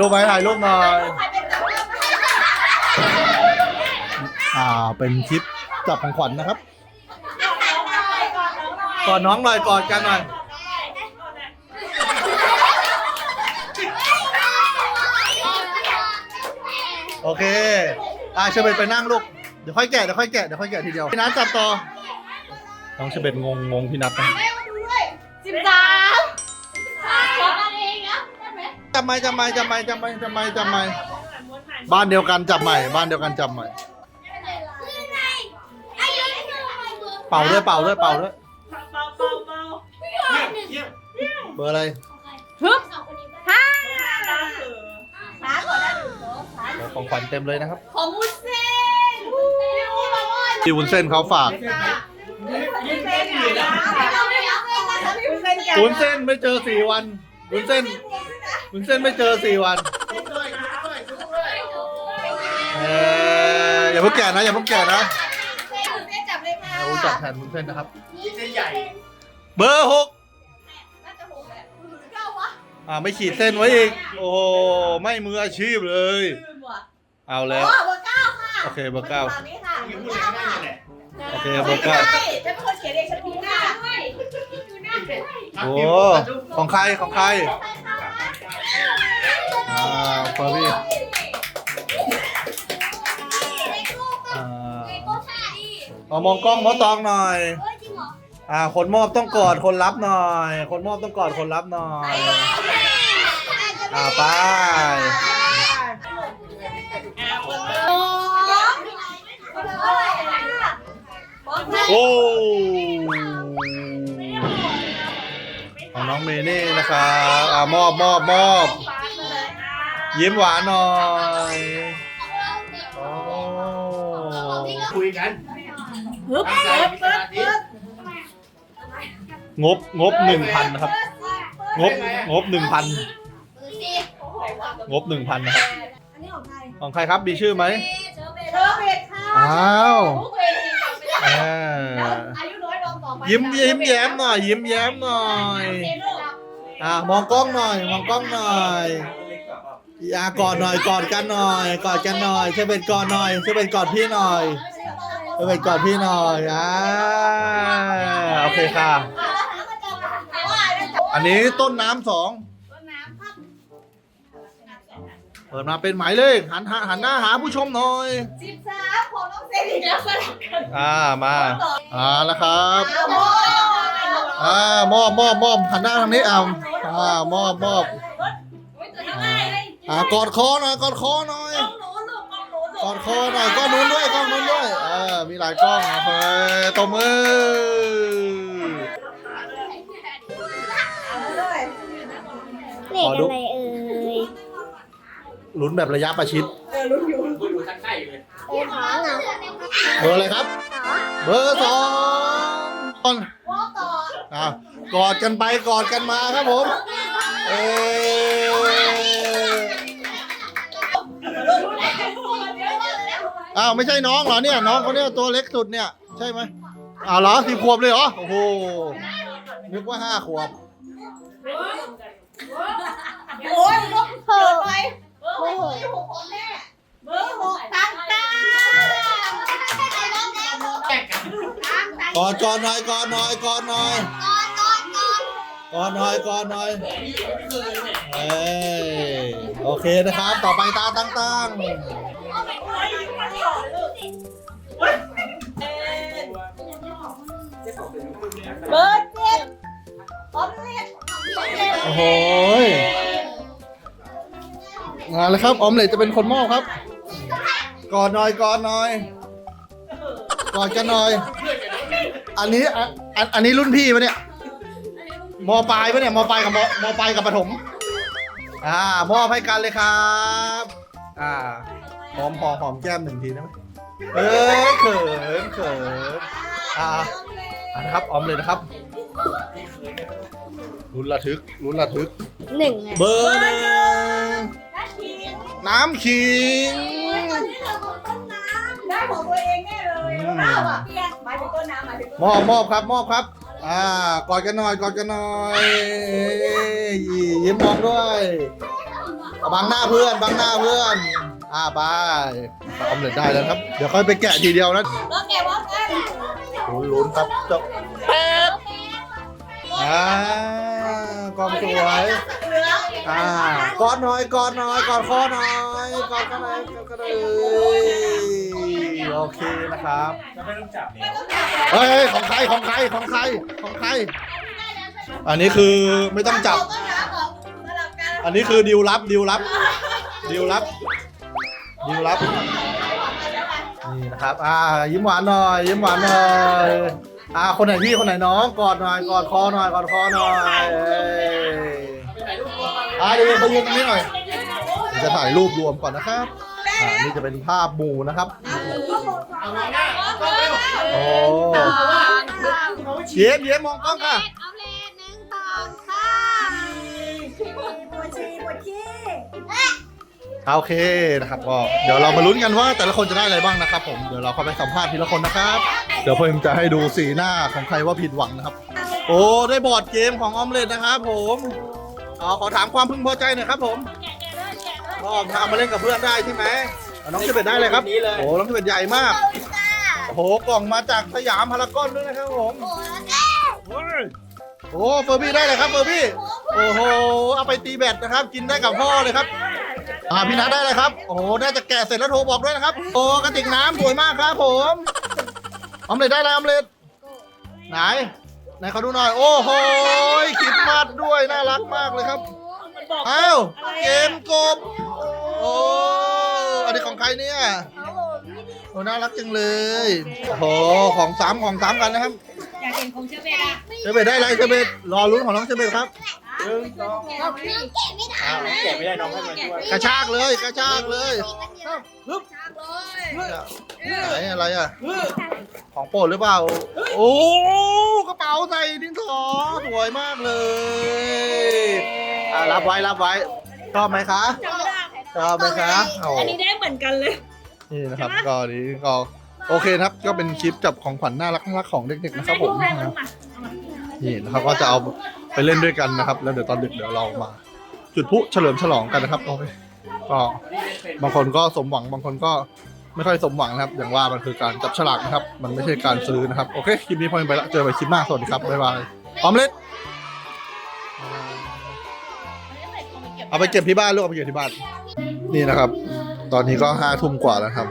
ถ่ายรูปไหมถ่ายรูปหน่อยอ่าเป็นคลิปจับของขวัญนะครับกอดน้องหน่อยกอดกันหน่อยโอเคอ่าเชเบตไปนั่งลูกเดี๋ยวค่อยแกะเดี๋ยวค่อยแกะเดี๋ยวค่อยแกะทีเดียวพี่นัทจับต่อน้องเชเบตงงงงพี่นัทนะ จำไม่จำไม่จำไม่จำไม่จำไม่จำไม่บ้านเดียวกันจับใหม่ บ้านเดียวกันจับใหม่ เป่าด้วยเป่าด้วยเป่าด้วยเบอร์อะไรฮึบห้าของขวัญเต็มเลยนะครับ ของวุ้นเส้นที่วุ้นเส้นเขาฝากวุ้นเส้นไม่เจอสี่วันวุ้นเส้น วุ้นเส้นไม่เจอสี่วันเอออย่าเพิ่งแก่นะอย่าเพิ่งแก่นะจับเลยค่ะเราจับแทนวุ้นเส้นนะครับเส้นใหญ่ เบอร์หกน่าจะหกแหละเก้าวะอ่าไม่ขีดเส้นไว้อีก โอ้โหไม่มืออาชีพเลย ลืมว่ะเอาอ๋แล้วอเบอร์เก้าค่ะโอเคเบอร์เก้าตามนี้ค่ะยังเบพูอดร์อะไรเก้าได้ค่ะเลยแหละโอเคเบอร์เก้าใช่จะเป็นคนเขียนเองฉันดูหน้าด้วยดูหน้าด้วยโอ้ของใครของใครอ่าฟอรี่ อ่าเอามองกล้องมอตองหน่อย อ่า คนมอบต้องกอดคนรับหน่อย คนมอบต้องกอดคนรับหน่อย อ่าไปโอ้ของน้องเมเน่นะครับ อ่ามอบมอบมอบ ยิ้มหวานหน่อยโอ้คุยกันฮึบตั้งใจเปิดมีสเปิดมาธิเปิดงบงบหนึ่งพันนะครับ งบงบหนึ่งพันงบหนึ่งพันนะครับ อันนี้ของใคร ของใครครับมีชื่อไหมเชอร์เบตค่ะอ้าวทุกเวทีอ่าอายุน้อยลงต่อไปยิ้มยิ้มแย้มหน่อย ยิ้มแย้มหน่อยอ่ามองกล้องหน่อย มองกล้องหน่อย อ่ากอดหน่อยกอดกันหน่อยกอดกันหน่อยช่วยเป็นกอดหน่อยช่วยเป็นกอดพี่หน่อยช่วยเป็นกอดพี่หน่อยอ่าโอเคค่ะ อันนี้ต้นน้ำสองเปิดมาเป็นหมายเลขหันหาหันหน้าหาผู้ชมหน่อยสิบสามของน้องเซนอีกแล้วสลับกันอ่ามาอ่าแล้วครับโอ้อ่ามอบมอบมอบหันหน้าทางนี้อ่าอ่ามอบมอบ อ่าอ่ากอดคอหน่อยกอดคอหน่อยกล้องหนูลูกกล้องหนูลูกกอดคอหน่อยกล้องนู้นด้วยกล้องนู้นด้วยเออมีหลายกล้องเฮ้ยตบมือเลขอะไรเอ่ยลุ้นแบบระยะประชิดพูดดูทั้งไข่เลยเอ้ยขอหน่อยเบอร์อะไรครับ เบอร์สองวอลต่ออะกอดกันไปกอดกันมาครับผม เออ อ้าวไม่ใช่น้องเหรอเนี่ยน้องเขาเนี่ยตัวเล็กสุดเนี่ย ใช่ไหมอ้าวเหรอสิบขวบเลยเหรอโอ้โหนึกว่าห้าขวบโอ้ยลบโหเกินไปเบอร์หกหกของแม่เบอร์หกตังตาแยกกันกอดกอดหน่อยกอดหน่อยกอดหน่อยกอดหน่อยกอดหน่อยเอ้ยโอเคนะครับ ต่อไปตาตั้งตั้ง เบอร์เจ็ดออมเล็ตโอ้โหยงานเลยครับออมเล็ตจะเป็นคนมอบครับกอดหน่อยกอดหน่อยกอดกันหน่อย อันนี้อันอันอันนี้รุ่นพี่ปะเนี่ยมปลายปะเนี่ยมปลายกับมมปลายกับประถมอ่ามอบให้กันเลยครับ อ่าหอมหอมหอมแก้มหนึ่งทีได้ไหมเอ้ยเขินเขินอ่า อ่านะครับออมเลยนะครับลุ้นระทึกลุ้นระทึก หนึ่งอะเบอร์หนึ่งนาทีนน้ำขิงวันนี้เราของต้นน้ำได้ของตัวเองแน่เลยเล่าอะเปียกหมายถึงต้นน้ำหมายถึงต้นมอบมอบครับมอบครับ อ่ากอดกันหน่อยกอดกันหน่อยยิ้มมองด้วยบังหน้าเพื่อนบังหน้าเพื่อน อ่าไปออมเล็ตได้แล้วครับ เดี๋ยวค่อยไปแกะทีเดียวนะ แล้วแกว่ากัน ลุ้นลุ้นครับเจ้าอ่ากองสวยอ่ากอดหน่อยกอดหน่อยกอดคอหน่อยกอดกันหน่อยกอดกันเลยโอเคนะครับจะไม่ต้องจับเนี่ยเฮ้ยของใครของใครของใครของใคร อันนี้คือไม่ต้องจับ อันอันนี้คือดิวลับดิวลับดิวลับดิวลับ นี่นะครับ อ่า ยิ้มหวานหน่อย ยิ้มหวานหน่อย อ่า คนไหนพี่ คนไหนน้อง กอดหน่อย กอดคอหน่อย กอดคอหน่อยเอ้ยไปถ่ายรูปรวมกันเลยอ่าเดี๋ยวไปยืนตรงนี้หน่อยเดี๋ยวจะถ่ายรูปรวมก่อนนะครับ อ่า นี่จะเป็นภาพหมู่นะครับเอามองหเร็วโอ้เย้เย้มมองกล้องค่ะออมเล็ตหนึ่งสองสามปวดชีปวดขี้ โอเคนะครับ ก็เดี๋ยวเรามาลุ้นกันว่าแต่ละคนจะได้อะไรบ้างนะครับ ผมเดี๋ยวเราเข้าไปสัมภาษณ์ทีละคนนะครับ เดี๋ยวผมจะให้ดูสีหน้าของใครว่าผิดหวังนะครับ โอ้ได้บอร์ดเกมของออมเล็ตนะครับ ผมเอขอถามความพึงพอใจหน่อยครับ ผมก็ทำมาเล่นกับเพื่อนได้ใช่ไหมน้องเชเบตได้เลยครับโอ้น้องเชเบตใหญ่มากโอ้โหกล่องมาจากสยามพารากอนด้วยนะครับผมเฮ้โอ้เฟอร์บี้ได้เลยครับเฟอร์บี้โอ้โหเอาไปตีแบตนะครับ กินได้กับพ่อเลยครับ อ่าพี่นัทได้เลยครับ โอ้โหน่าจะแกะเสร็จแล้วโทรบอกด้วยนะครับ โอ้กระติกน้ำสวยมากครับผมออมเล็ตได้แล้วออมเล็ตไหนไหนเขาดูหน่อย โอ้โหคริดมัดด้วยน่ารักมากเลยครับอ้าวเกมกบโอ้อันนี้ของใครเนี่ยโอ้น่ารักจังเลยโอ้โหของสามของสามกันนะครับอยากเห็นของเชฟเบตอะเชเบตได้อะไรเชเบตรอลุ้นของน้องเชเบตครับ หนึ่งสองอ้าวแกะไม่ได้น้องให้มาช่วยกระชากเลยกระชากเลยไหนอะไรอะ ของโปรดหรือเปล่า โอ้กระเป๋าใส่ดินสอสวยมากเลยอ่ารับไว้รับไว้ชอบไหมคะชอบไหมคะโอ้อันนี้ได้เหมือนกันเลยนี่นะครับก็นี้ก็โอเคนะครับก็เป็นคลิปจับของขวัญน่ารักน่ารักของเด็กๆนะครับผมนี่นะครับก็จะเอา ไปเล่นด้วยกันนะครับ แล้วเดี๋ยวตอนดึกเดี๋ยวเรามา จุดพลุเฉลิมฉลองกันนะครับโอเคก็บางคนก็สมหวังบางคนก็ไม่ค่อยสมหวังนะครับ อย่างว่ามันคือการจับฉลากนะครับ มันไม่ใช่การซื้อนะครับ โอเคคลิปนี้พอไปละเจอกันคลิปหน้าสวัสดีครับบ๊ายบายออมเล็ตเอาไปเก็บที่บ้านลูกเอาไปเก็บที่บ้าน นี่นะครับ ตอนนี้ก็ห้าทุ่มกว่าแล้วครับ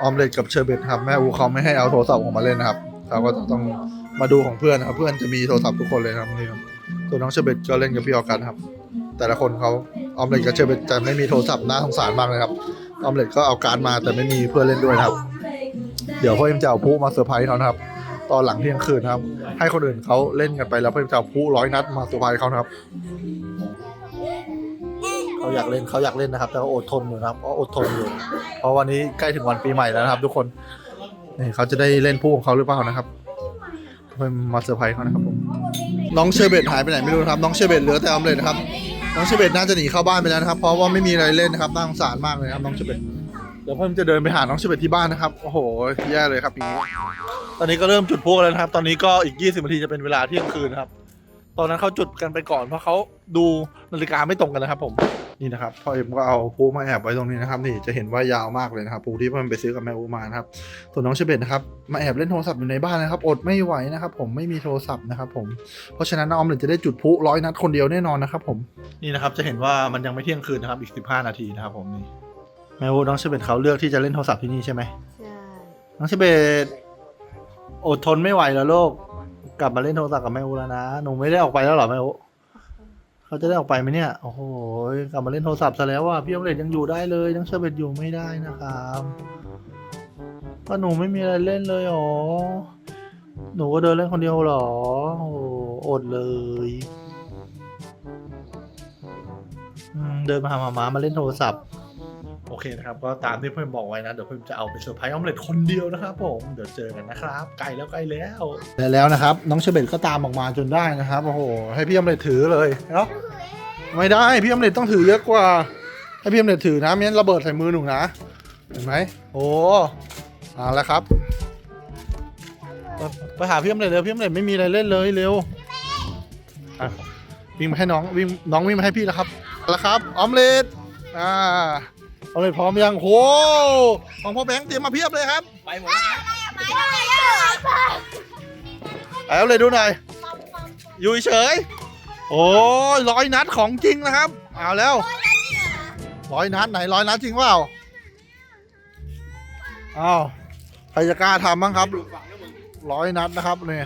ออมเล็ตกับเชอร์เบตครับแม่อูเขาไม่ให้เอาโทรศัพท์ผมมาเล่นนะครับ เราก็ต้อง มาดูของเพื่อนนะครับเพื่อนจะมีโทรศัพท์ทุกคนเลยนะครับนี่ครับตัวน้องเชอร์เบตก็เล่นกับพี่ออกันครับ แต่ละคนเขาออมเล็ตกับเชอร์เบตจะไม่มีโทรศัพท์น่าสงสารมากเลยครับออมเล็ตก็เอาการดมาแต่ไม่มีเพื่อนเล่นด้วยนะครับ เดี๋ยวพ่อเอ็มจะเอาพลุมาเซอร์ไพรส์เขานะครับ ตอนหลังเที่ยงคืนครับ ให้คนอื่นเขาเล่นกันไปแล้วพ่อเอ็มจะเอาพลุร้อยนัดมาเซอร์ไพรส์เขานะครับเขาอยากเล่นเขาอยากเล่นนะครับ แต่ก็อดทนอยู่นะครับก็อดทนอยู่ เพราะวันนี้ใกล้ถึงวันปีใหม่แล้วนะครับ ทุกคนนี่เขาจะได้เล่นพลุของเขาหรือเปล่านะครับ มาเซอร์ไพรส์เขานะครับผมน้องเชอร์เบตหายไปไหนไม่รู้ครับ น้องเชอร์เบตเหลือแต่ออมเล็ตนะครับ น้องเชอร์เบตน่าจะหนีเข้าบ้านไปแล้วนะครับ เพราะว่าไม่มีอะไรเล่นนะครับน่าสงสารมากเลยครับน้องเชอร์เบตเดี๋ยวผมจะเดินไปหาน้องเชอร์เบตที่บ้านนะครับโอ้โหแย่เลยครับอย่างนี้ตอนนี้ก็เริ่มจุดพลุแล้วนะครับ ตอนนี้ก็อีก 20นาทีจะเป็นเวลาเที่ยงคืนนะครับ ตอนนั้นเขาจุดกันไปก่อนเพราะเขาดูนาฬิกาไม่ตรงกันนะครับผม นี่นะครับพ่อเอ็มก็เอาพลุมาแอบไว้ตรงนี้นะครับนี่จะเห็นว่ายาวมากเลยนะครับพลุที่พ่อเอ็มไปซื้อกับแม่อูมานะครับส่วนน้องเชเบตนะครับมาแอบเล่นโทรศัพท์อยู่ในบ้านนะครับอดไม่ไหวนะครับผมไม่มีโทรศัพท์นะครับผมเพราะฉะนั้นน้องออมเล็ตจะได้จุดพลุร้อยนัดคนเดียวแน่นอนนะครับผมนี่นะครับจะเห็นว่ามันยังไม่เที่ยงคืนนะครับอีก 15 นาทีนะครับผมนี่แม่อูน้องเชเบตเขาเลือกที่จะเล่นโทรศัพท์ที่นี่ใช่ไหมใช่น้องเชเบตอดทนไม่ไหวแล้วลูกกลับมาเล่นโทรศัพท์กับแม่อูแล้วนะหนูไม่ได้ออกไปแล้วเหรอแม่อู เขาจะได้ออกไปไหมเนี่ย โอ้โห กลับมาเล่นโทรศัพท์ซะแล้วว่ะพี่ออมเล็ตยังอยู่ได้เลยน้องเชอร์เบตอยู่ไม่ได้นะครับก็หนูไม่มีอะไรเล่นเลยหรอ หนูก็เดินเล่นคนเดียวหรอ โอ้อดเลยเดินมาหาหมามาเล่นโทรศัพท์ เคนะครับ ก็ตามที่เพื่อนบอกไว้นะ เดี๋ยวเพื่อนจะเอาไปเซอร์ไพรส์ออมเล็ตคนเดียวนะครับผมเดี๋ยวเจอกันนะครับใกล้แล้วใกล้แล้วแล้วนะครับ น้องเชเบตก็ตามออกมาจนได้นะครับโอ้โหให้พี่ออมเล็ตถือเลยเนาะไม่ได้พี่ออมเล็ตต้องถือเยอะกว่า ให้พี่ออมเล็ตถือนะไม่งั้นระเบิดใส่มือหนูนะเห็นไหมโอ้เอาละครับไปไปหาพี่อมเล็ตเร็วพี่อมเล็ตไม่มีอะไรเล่นเลยเร็วอะวิ่งมาให้น้องวิ่งน้องวิ่งมาให้พี่แล้วครับเอแล้วครับออมเล็ตอ่า ออมเล็ตพร้อมยังโหของพ่อแบงค์เตรียมมาเพียบเลยครับไปหมดแล้วเอาเลยดูหน่อยอยู่เฉยโอ้ยร้อยนัดของจริงนะครับเอาแล้วร้อยนัดไหนร้อยนัดจริงเปล่าอ้าวใครจะกล้าทำบ้างครับร้อยนัดนะครับนี่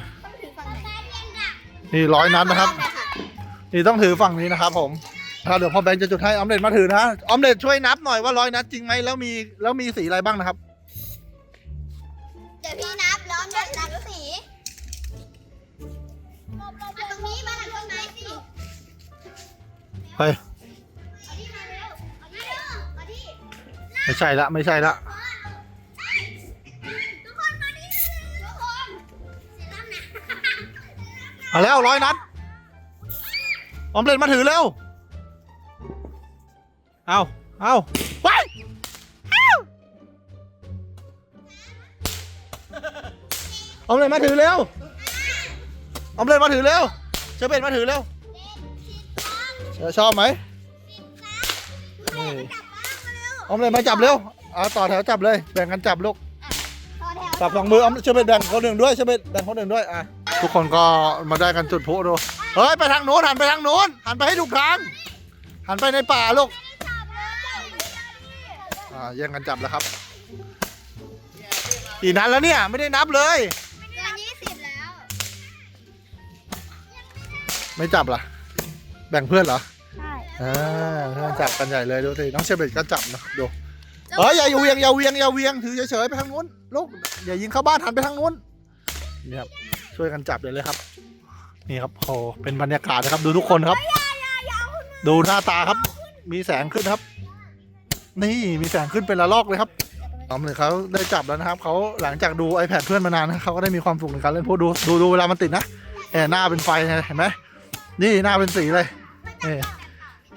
นี่ร้อยนัดนะครับ นี่ต้องถือฝั่งนี้นะครับผมถ้า เดี๋ยวพ่อแบงค์จะจุดให้ออมเล็ตมาถือนะออมเล็ตช่วยนับหน่อยว่าร้อยนัดจริงไหมแล้วมีแล้วมีสีอะไรบ้างนะครับ เดี๋ยวพี่นับล้อมด้วยนับสีมาตรงนี้มาหลังต้นไม้สิเฮ้ยเอาที่มาเร็วเอาที่เร็วเอาที่ไม่ใช่ละไม่ใช่ละทุกคนมาที่ทุกคนเสร็จแล้วนะ มาแล้วร้อยนัดออมเล็ตมาถือเร็ว เอาเอาไปออมเล็ตมาถือเร็วออมเล็ตมาถือเร็วเชอเบตมาถือเร็วเชอชอบไหมนี่ออมเล็ตมาจับเร็วเอาต่อแถวจับเลยแบ่งกันจับลูกต่อแถวจับสองมือเอาเชอเบตแบ่งคนหนึ่งด้วยเชอเบตแบ่งคนหนึ่งด้วยอะทุกคนก็มาได้กันจุดพลุดูเฮ้ยไปทางโน้นหันไปทางโน้นหันไปให้ถูกทางหันไปในป่าลูก อ่าแย่งกันจับแล้วครับกี่นัดแล้วเนี่ยไม่ได้นับเลย เกินยี่สิบแล้วไม่จับล่ะแบ่งเพื่อนเหรอใช่อ่าเพื่อนจับกันใหญ่เลยดูสิน้องเชเบตก็จับนะดูเฮ้ยอย่าเวียงอย่าเวียงอย่าเวียงถือเฉยๆไปทางนู้นลูกอย่ายิงเข้าบ้านหันไปทางนู้นนี่ครับช่วยกันจับเลยเลยครับ นี่ครับโอ้เป็นบรรยากาศนะครับดูทุกคนครับ ดูหน้าตาครับ มีแสงขึ้นครับ นี่มีแสงขึ้นเป็นระลอกเลยครับน้องเลยเขาได้จับแล้วนะครับเขาหลังจากดู iPad เพื่อนมานานนะเขาก็ได้มีความสุขในการเล่นพูดดูดูดูเวลามันติดนะเออหน้าเป็นไฟไงเห็นไหมนี่หน้าเป็นสีเลยนี่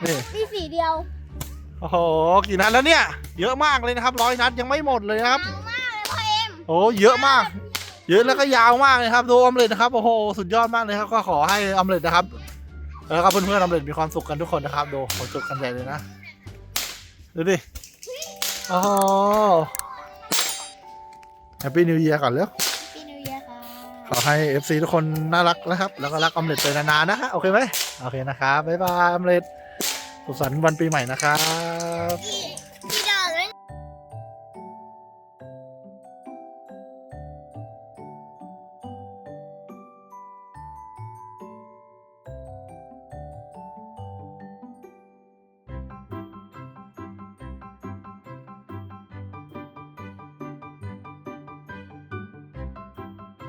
นี่มีสีเดียวโอ้โหกี่นัดแล้วเนี่ย เยอะมากเลยนะครับร้อยนัดยังไม่หมดเลยนะครับเอามากเลยพ่อเอ็มโอ้เยอะมาก เยอะแล้วก็ยาวมากเลยครับดูออมเล็ตนะครับโอ้โหสุดยอดมากเลยครับก็ขอให้ออมเล็ตนะครับแล้วก็เพื่อนๆออมเล็ตมีความสุขกันทุกคนนะครับดูขอจุดกันใหญ่เลยนะ ดูดิโอ้โหแฮปปี้นิว e ย r ก่อนเร็วปีนิวเยียร์ค่ะขอให้ FC ทุกคนน่ารักนะครับ แล้วก็รักออมเล็ตไปนานๆนะฮะโอเคไหมโอเคนะครับ บ๊ายบายออมเล็ตสุขสันต์วันปีใหม่นะครับอี